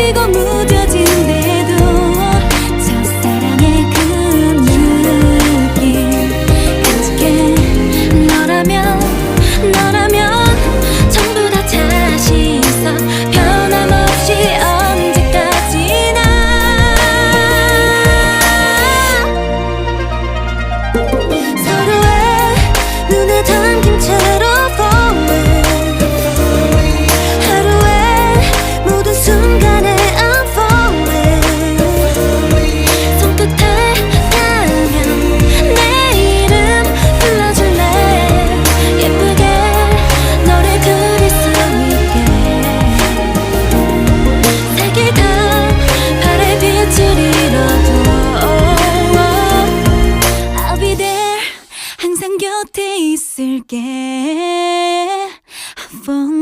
しゴム 곁에 있을게. For